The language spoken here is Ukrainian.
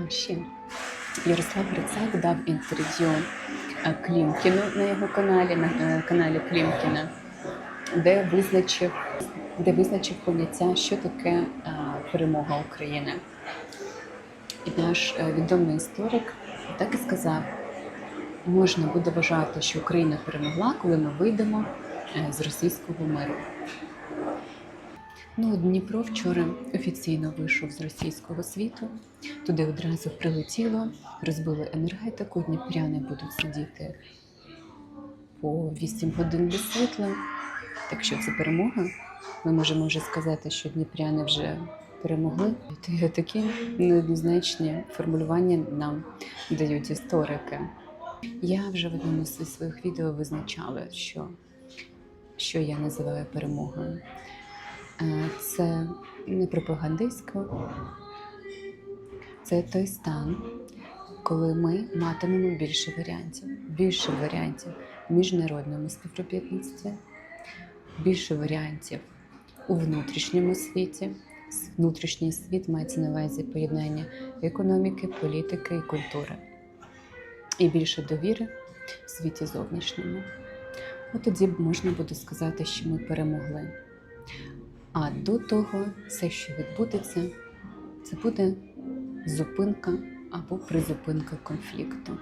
Ага, Ярослав Грицак дав інтерв'ю е, Клімкіну на його каналі, на е, каналі Клімкіна, де визначив, де визначив поняття, що таке е, перемога України. І наш відомий історик так і сказав: можна буде вважати, що Україна перемогла, коли ми вийдемо з російського миру. Ну, Дніпро вчора офіційно вийшов з російського світу. Туди одразу прилетіло, розбили енергетику. Дніпряни будуть сидіти по 8 годин без світла. Так що це перемога. Ми можемо вже сказати, що дніпряни вже перемогли. Та Такі неоднозначні формулювання нам дають історики. Я вже в одному з своїх відео визначала, що, що я називаю перемогою. Е, Це не пропагандистсько, це той стан, коли ми матимемо більше варіантів, більше варіантів в міжнародному співробітництві, більше варіантів у внутрішньому світі. Внутрішній світ мається на увазі поєднання економіки, політики і культури. І більше довіри в світі зовнішньому. От тоді можна буде сказати, що ми перемогли. А до того, все, що відбудеться, це буде зупинка або призупинка конфлікту.